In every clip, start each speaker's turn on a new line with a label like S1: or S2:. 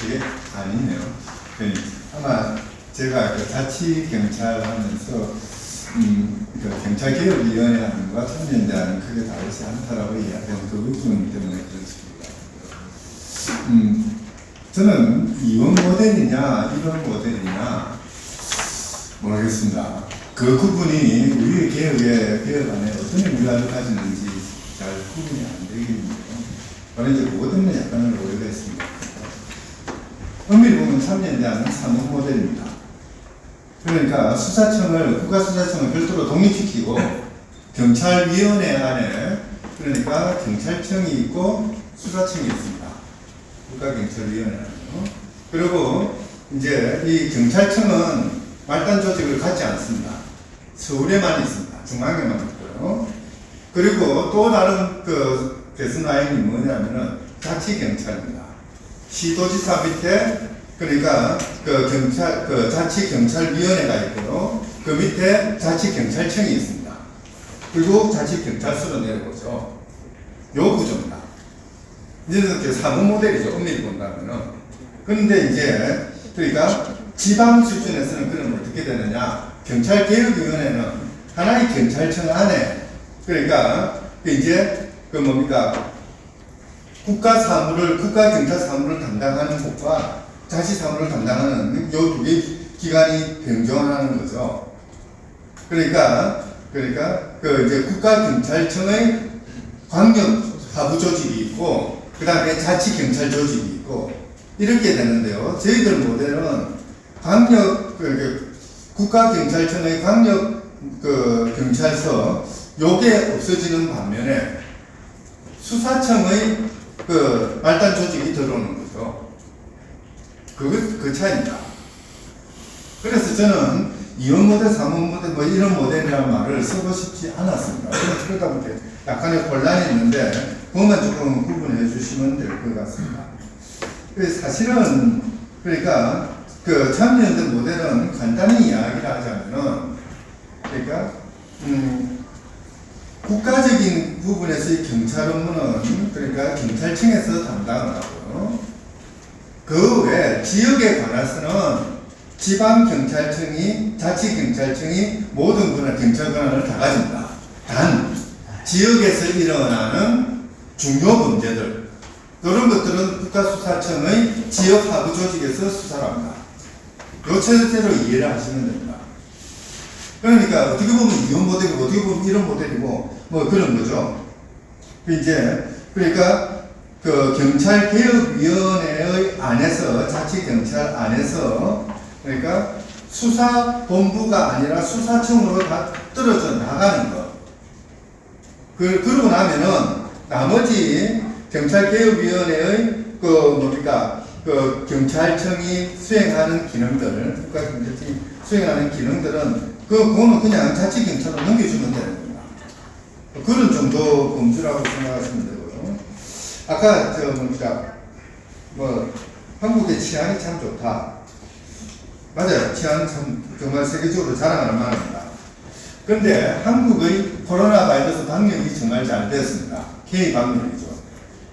S1: 그게 아니네요. 네. 아마 제가 그 자치 경찰 하면서 음, 그 경찰 개혁위원회 하는 것과 참여연대하는 크게 다르지 않다라고 이야기한 그 부분 때문에 그런 식입니다. 음, 저는 이원 모델이냐 이런 모델이냐 모르겠습니다. 그 구분이 우리의 개혁의 개혁 안에 어떤 의미를 가지는지 잘 구분이 안. 저는 이제 그것 때문에 약간 2003년대하는 사무 모델입니다. 그러니까 수사청을 국가수사청을 별도로 독립시키고 경찰위원회 안에 그러니까 경찰청이 있고 수사청이 있습니다. 국가경찰위원회라고. 그리고 이제 이 경찰청은 말단 조직을 갖지 않습니다. 서울에만 있습니다. 중앙에만 있고요. 그리고 또 다른 그 배스 라인이 뭐냐면은 자치경찰입니다. 시도지사 밑에 그러니까 그 경찰 그 자치 경찰 위원회가 있고요. 그 밑에 자치 경찰청이 있습니다. 그리고 자치 경찰서로 내려오죠. 요 구조입니다. 이제 사무 모델이죠. 엄밀히 본다면은. 그런데 이제 그러니까 지방 수준에서는 그러면 어떻게 되느냐? 경찰 개혁위원회는 하나의 경찰청 안에 그러니까 그 이제 그 뭡니까 국가 사무를 국가 경찰 사무를 담당하는 곳과 자치 사무를 담당하는 요 두 개 기관이 병정하는 거죠. 그러니까 그러니까 그 이제 국가 경찰청의 광역 하부 조직이 있고 그 다음에 자치 경찰 조직이 있고 이렇게 되는데요. 저희들 모델은 광역 그, 그 국가 경찰청의 광역 그 경찰서 요게 없어지는 반면에 수사청의 그 말단 조직이 들어오는. 그, 그 차이입니다. 그래서 저는 이원 모델, 삼원 모델, 뭐 이런 모델이라는 말을 쓰고 싶지 않았습니다. 그러다 보니 약간의 혼란이 있는데, 그것만 조금 구분해 주시면 될 것 같습니다. 그 사실은, 그러니까, 그 참여연대 모델은 간단히 이야기를 하자면은, 그러니까, 음, 국가적인 부분에서의 경찰 업무는 그러니까 경찰청에서 담당을 하고요. 그 외 지역에 관해서는 지방 경찰청이 자치 경찰청이 모든 권한 경찰 권한을 다 가집니다. 단 지역에서 일어나는 중요 범죄들 그런 것들은 국가수사청의 지역 하부 조직에서 수사를 합니다. 요 체제로 이해를 하시면 됩니다. 그러니까 어떻게 보면 이런 모델이고 어떻게 보면 이런 모델이고 뭐 그런 거죠. 그 이제 그러니까 그 경찰 개혁 위원회의 안에서 자치 경찰 안에서 그러니까 수사 본부가 아니라 수사청으로 다 떨어져 나가는 것. 그 그러고 나면은 나머지 경찰 개혁 위원회의 그 뭡니까 그 경찰청이 수행하는 기능들 국가 경찰청이 수행하는 기능들은 그, 그거는 그냥 자치 경찰로 넘겨주면 되는 겁니다. 그런 정도 범주라고 생각하시면 되고요. 아까 저 뭡니까 뭐 한국의 치안이 참 좋다. 맞아요. 치안 참 정말 세계적으로 자랑하는 말입니다. 그런데 한국의 코로나 바이러스 방역이 정말 잘 됐습니다. K 방역이죠.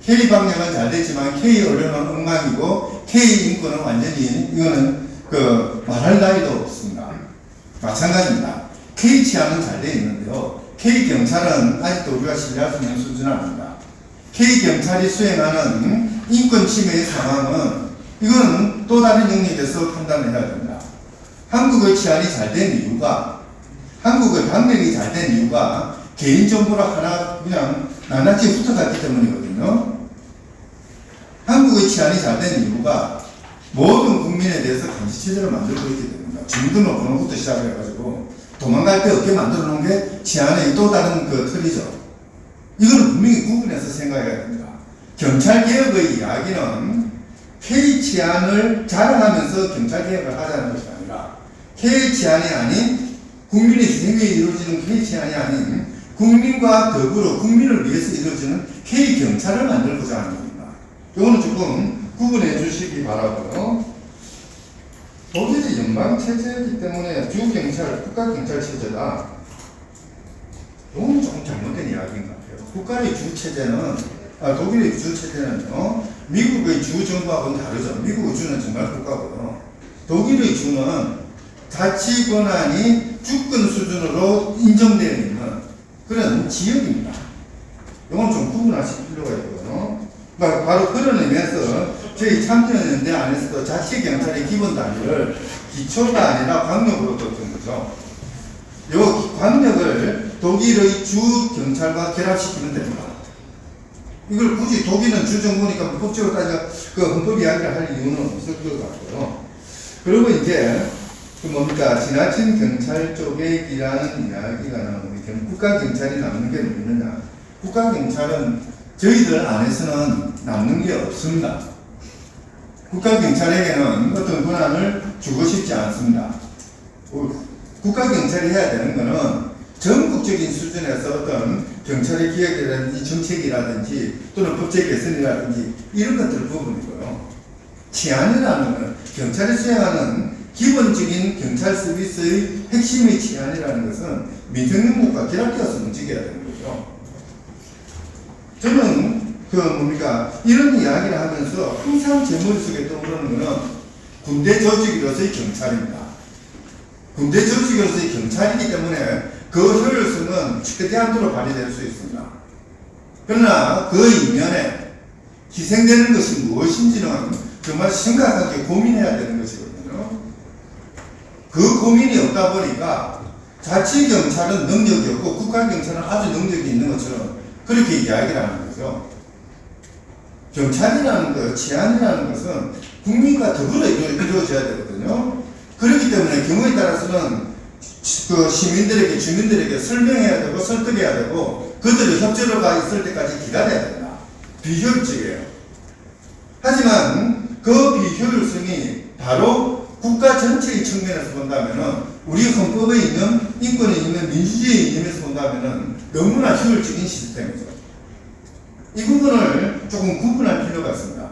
S1: K 방역은 잘 됐지만 K 언론은 엉망이고 K 인권은 완전히 이거는 그 말할 나위도 없습니다. 마찬가지입니다. K 치안은 잘 되어 있는데요. K 경찰은 아직도 우리가 신뢰할 수 있는 수준은 아닙니다. K 경찰이 수행하는 인권 침해의 상황은 이거는 또 다른 영역에서 판단을 해야 됩니다. 한국의 치안이 잘 된 이유가 한국의 방역이 잘 된 이유가 개인정보를 하나 그냥 낱낱이 훑어갔기 때문이거든요. 한국의 치안이 잘 된 이유가 모든 국민에 대해서 감시체제를 만들고 있기 때문입니다. 주민등록 번호부터 시작해가지고 도망갈 데 없게 만들어 놓은 게 치안의 또 다른 그 틀이죠. 이거는 분명히 구분해서 생각해야 됩니다. 경찰개혁의 이야기는 K 치안을 자랑하면서 경찰개혁을 하자는 것이 아니라 K 치안이 아닌 국민의 희생에 이루어지는 K 치안이 아닌 국민과 더불어 국민을 위해서 이루어지는 K 경찰을 만들고자 하는 겁니다. 이거는 조금 구분해 주시기 바라고요. 독일이 연방 체제이기 때문에 주 경찰, 국가 경찰 체제다. 이건 조금 잘못된 이야기인 것 같아요. 국가의 주 체제는 아, 독일의 주 체제는요 미국의 주 정부하고는 다르죠. 미국의 주는 정말 국가고요. 독일의 주는 자치 권한이 주권 수준으로 인정되어 있는 그런 지역입니다. 이건 좀 구분하실 필요가 있고요. 바- 바로 그런 의미에서 저희 참전연대 안에서도 자치경찰의 기본 단위를 기초가 아니라 광역으로 뒀던 거죠. 요 광역을 독일의 주 경찰과 결합시키면 됩니다. 이걸 굳이 독일은 주정부니까 법적으로 따져 그 헌법 이야기를 할 이유는 없을 것 같고요. 그리고 이제 그 뭡니까 지나친 경찰 쪽에이라는 이야기가 나오는 게 국가 경찰이 남는 게 뭐냐냐? 국가 경찰은 저희들 안에서는 남는 게 없습니다. 국가 경찰에게는 어떤 권한을 주고 싶지 않습니다. 어, 국가 경찰이 해야 되는 거는 전국적인 수준에서 어떤 경찰의 기획이라든지 정책이라든지 또는 법제 개선이라든지 이런 것들 부분이고요. 치안이라는 것은 경찰이 수행하는 기본적인 경찰 서비스의 핵심의 치안이라는 것은 민생용목과 결합되어서 움직여야 되는 거죠. 저는 그 뭡니까 이런 이야기를 하면서 항상 제 머릿속에 떠오르는 거는 군대 조직으로서의 경찰입니다. 군대 조직으로서의 경찰이기 때문에 그 효율성은 최대한도로 발휘될 수 있습니다. 그러나 그 이면에 희생되는 것이 무엇인지는 정말 심각하게 고민해야 되는 것이거든요. 그 고민이 없다 보니까 자치경찰은 능력이 없고 국가경찰은 아주 능력이 있는 것처럼 그렇게 이야기를 하는 거죠. 경찰이라는 것, 치안이라는 것은 국민과 더불어 이루- 이루어져야 되거든요. 그렇기 때문에 경우에 따라서는 그 시민들에게 주민들에게 설명해야 되고 설득해야 되고 그들의 협조가 있을 때까지 기다려야 된다. 비효율적이에요. 하지만 그 비효율성이 바로 국가 전체의 측면에서 본다면은 우리 헌법에 있는 인권에 있는 민주주의의 이념에서 본다면은 너무나 효율적인 시스템이죠. 이 부분을 조금 구분할 필요가 있습니다.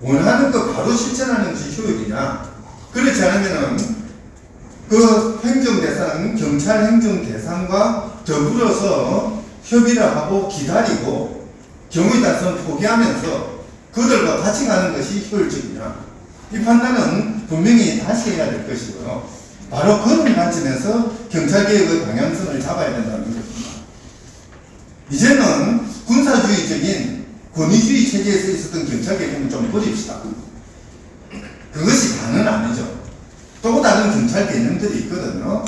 S1: 원하는 거 바로 실천하는 것이 효율이냐? 그렇지 않으면은 그 행정 대상, 경찰 행정 대상과 더불어서 협의를 하고 기다리고 경우에 따라서는 포기하면서 그들과 같이 가는 것이 효율적이냐. 이 판단은 분명히 다시 해야 될 것이고요. 바로 그런 관점에서 경찰개혁의 방향성을 잡아야 된다는 것입니다. 이제는 군사주의적인 권위주의 체제에서 있었던 경찰개혁은 좀 버립시다. 그것이. 또 다른 경찰 개념들이 있거든요.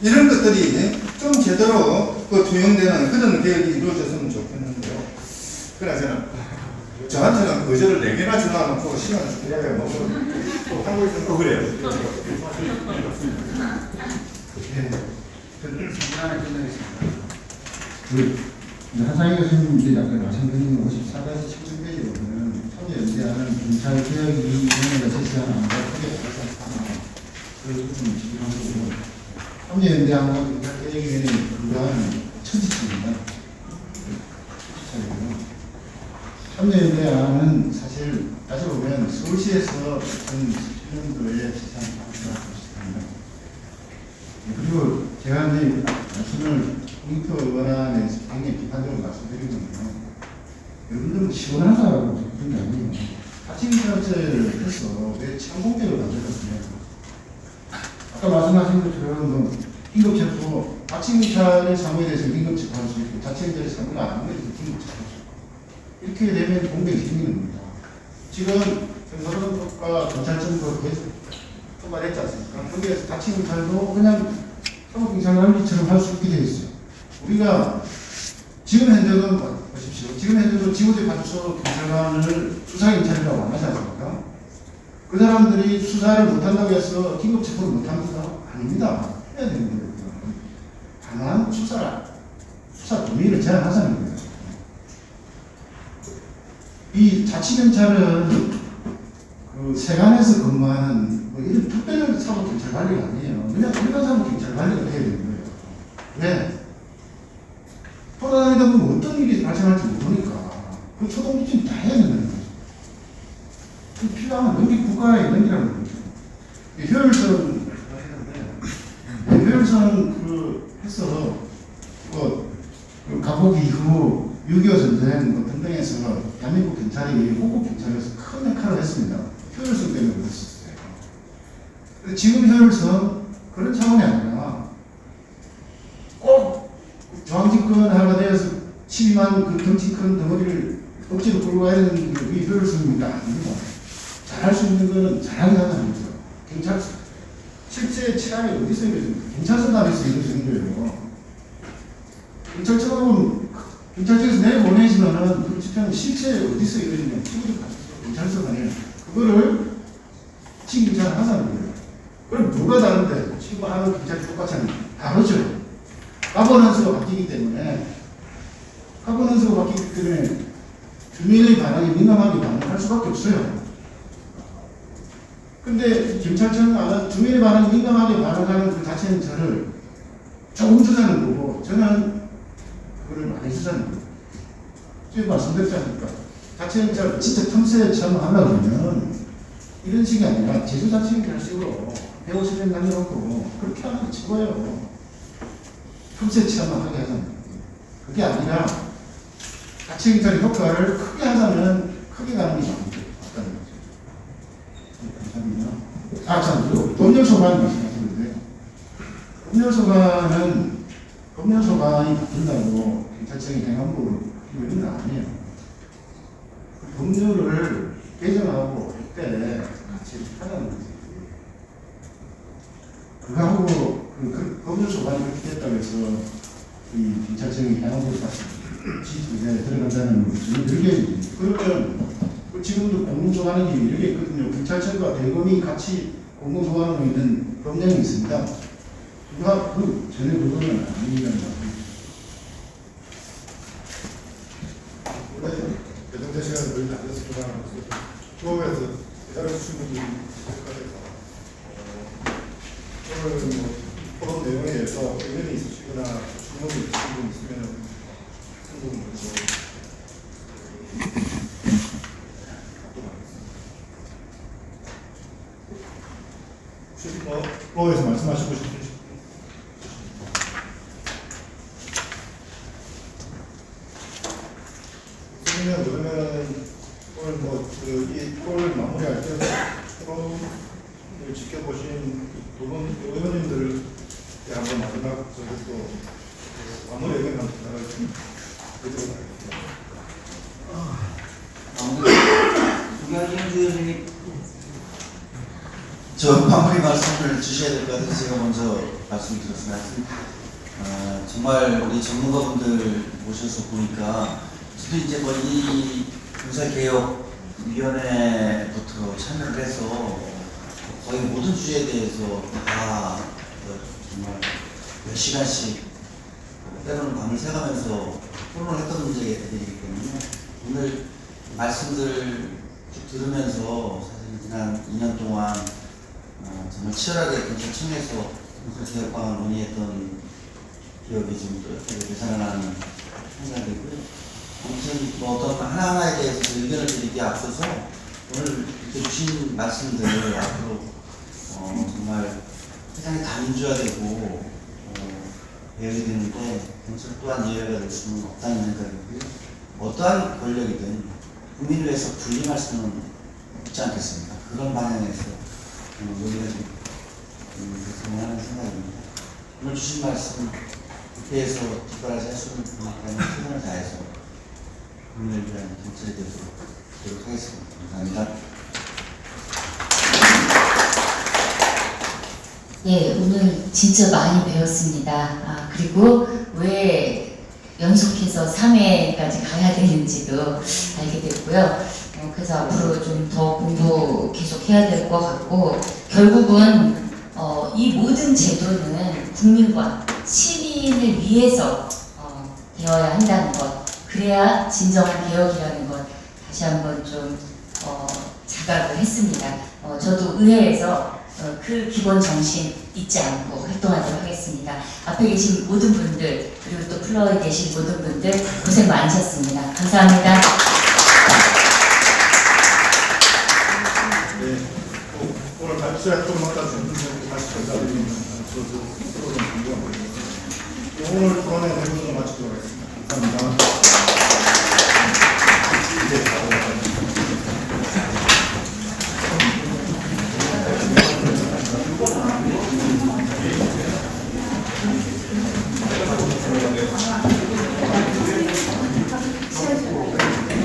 S1: 이런 것들이 좀 제대로 그 투영되는 그런 개혁이 이루어졌으면 좋겠는데요. 그나저나 저한테는 거절을 네 개나 주놔놓고 시간을 주려고 너무 하고 있는 거 그래요.
S2: 네, 한상희 교수님께 아까 말씀드린 54가지 7페이지 보면 초기 연대하는 경찰 개혁이 크게 다르지 않다. 개혁에 불과한 천지입니다. 초기 연대하는 사실 따지고 보면 서울시에서 2017년도에 제시한 방식이라고 보시면 그리고 제가 이제 말씀을 공표 의원안에서 굉장히 비판적으로 말씀드리거든요. 여러분들은 시원하다고 그런 게 아니에요. 아침 결제를 해서 왜 창공개를 만들었냐. 아까 말씀하신 것처럼 뭐 긴급체포, 아침차의 사무에 대해서 긴급체포 할 수 있고 자치행정의 사무가 안 하면 긴급체포 할 수 있고 이렇게 되면 공백이 생기는 겁니다. 지금 경찰과 경찰정부가 계속 통과했지 않습니까? 거기에서 다친 경찰도 그냥 사법경찰 관리처럼 할 수 있게 되어 있어요. 우리가 지금 현재는 보십시오. 지금 현재도 지구대 파출소 경찰관을 수사경찰이라고 안 하지 않습니까? 그 사람들이 수사를 못한다고 해서 긴급 체포를 못합니다. 아닙니다. 해야 되는 거예요. 강한 수사, 수사 범위를 제한하자는 거예요. 이 자치경찰은 그 세관에서 근무하는 뭐 이런 특별 사법 경찰 관리가 아니에요. 그냥 일반 사법 경찰 관리가 돼야 되는 거예요. 왜? 돌아다니다 보면 어떤 일이 발생할지 모르니까 그 초동 지침 다 해야 된다는 거죠. 그 능기라는 거죠. 이 효율성 효율성 그 해서 뭐그 가복 이후 6.25 전쟁 어떤 헌병에서 대한민국 경찰이 호국 경찰에서 큰 역할을 했습니다. 효율성 때문에 그랬었어요. 지금 효율성 그런 차원이 아니라 꼭 중앙집권하가 되어서 치밀한 그 덩치 큰 덩어리를 억지로 끌고 가야 되는 게 효율성입니까? 아닙니다. 잘할 수 있는 거는 잘하게 하는 거죠. 경찰 실제 치안이 어디서 이루어집니까? 경찰서단에서 이루어지는 거예요. 경찰청은 경찰청에서 내보내지만은 그 집회는 실제 어디서 이루어지냐? 친구들 가서 경찰서단에 그거를 친경찰 하자는 거예요. 그럼 누가 다른데 지금 하는 경찰이 똑같이 하는. 다르죠. 가버넌스가 바뀌기 때문에 가버넌스가 바뀌기 때문에 주민의 반응에 민감하게 반응할 수밖에 없어요. 근데 안 주민의 반응에 민감하게 반응하는 그 자체는 저를 조금 주자는 거고 저는 그걸 많이 주자는 거예요. 지금 말씀드렸지 않습니까? 자체 저 진짜 틈새 처음 하려고 그러면 이런 식이 아니라 제주 자체 형식으로 150년 남겨놓고 그렇게 하는 게 최고예요. 틈새 체험을 하게 하자는. 그게 아니라 자체 경찰의 효과를 크게 하자면 크게 가는 게 맞다는 거죠. 네, 감사합니다. 아, 참, 그리고 법률소관 말씀하셨는데, 법률소관은, 법률소관이 바뀐다고 경찰청이 행안부를 바뀌는 건 아니에요. 그 법률을 개정하고 할때 같이 하자는 거지. 그거하고, 그, 그 법률소관이 그렇게 됐다고 해서, 이 경찰청이 행안부를 다시 지휘에 들어간다는 건 전혀 별개지. 그러면, 그 지금도 공공소관이 이렇게 있거든요. 경찰청과 대검이 같이 공공소관으로 있는 법령이 있습니다. 그가 그 전혀 그거는 아니라는 말입니다.
S3: 원래 예정된 시간을 늘리지 않아서 그만 처음에서 기다려주신 분들이 있을 거예요. 어, 오늘 뭐 토론 내용에 대해서 의견이 있으시거나 질문이 있으신 분 있으면 한분 먼저 혹시 뭐 프로에서 말씀하시고 싶으신 분? 그러면 그러면 오늘 뭐그이 토론을 마무리할 때 토론을 지켜보신 두분 의원님들을 한번 마지막 저기 또 마무리 의견 한번 드리도록 하겠습니다.
S4: 김학현 의원님이 저 마무리 말씀을 주셔야 될 것 같아서 제가 먼저 말씀드렸습니다. 어, 정말 우리 전문가분들 모셔서 보니까 저도 이제 뭐 이 군사개혁위원회부터 참여를 해서 거의 모든 주제에 대해서 다 어, 정말 몇 시간씩 때로는 밤을 새가면서 토론을 했던 문제들이기 때문에 오늘 말씀들 쭉 들으면서 사실 지난 2년 동안 어, 정말 치열하게 경찰청에서 개혁 방안 논의했던 기억이 좀 이렇게 되살아나는 생각이고요. 아무튼 뭐 어떤 하나하나에 대해서 의견을 드리기에 앞서서 오늘 이렇게 주신 말씀들 앞으로 어, 정말 세상이 다 민주화되고 어, 개혁이 되는데 경찰 또한 이해가 될 수는 없다는 생각이고요. 어떠한 권력이든 국민을 위해서 불림할 수는 없지 않겠습니까? 그런 방향에서 어, 논의가 좀 음, 됐으면 하는 생각입니다. 오늘 주신 말씀 국회에서 뒷바라지 할수 있는 그만큼의 최선을 다해서 국민을 위한 정책이 되도록 노력하겠습니다. 감사합니다.
S5: 예, 오늘 진짜 많이 배웠습니다. 아, 그리고 왜 연속해서 3회까지 가야 되는지도 알게 됐고요. 어, 그래서 앞으로 좀 더 공부 계속 해야 될 것 같고, 결국은 어, 이 모든 제도는 국민과 시민을 위해서 어, 되어야 한다는 것, 그래야 진정한 개혁이라는 것 다시 한번 좀 어, 자각을 했습니다. 어, 저도 의회에서 어, 그 기본 정신 잊지 않고 활동하도록 하겠습니다. 앞에 계신 모든 분들 그리고 또 플로어에 계신 모든 분들 고생 많으셨습니다. 감사합니다.
S3: 네. 또 오늘 갖다 주신 분들께 다시 감사드립니다. 저도 토론 중요 오늘 토론의 내용을 마치도록 하겠습니다. Tá Obrigado.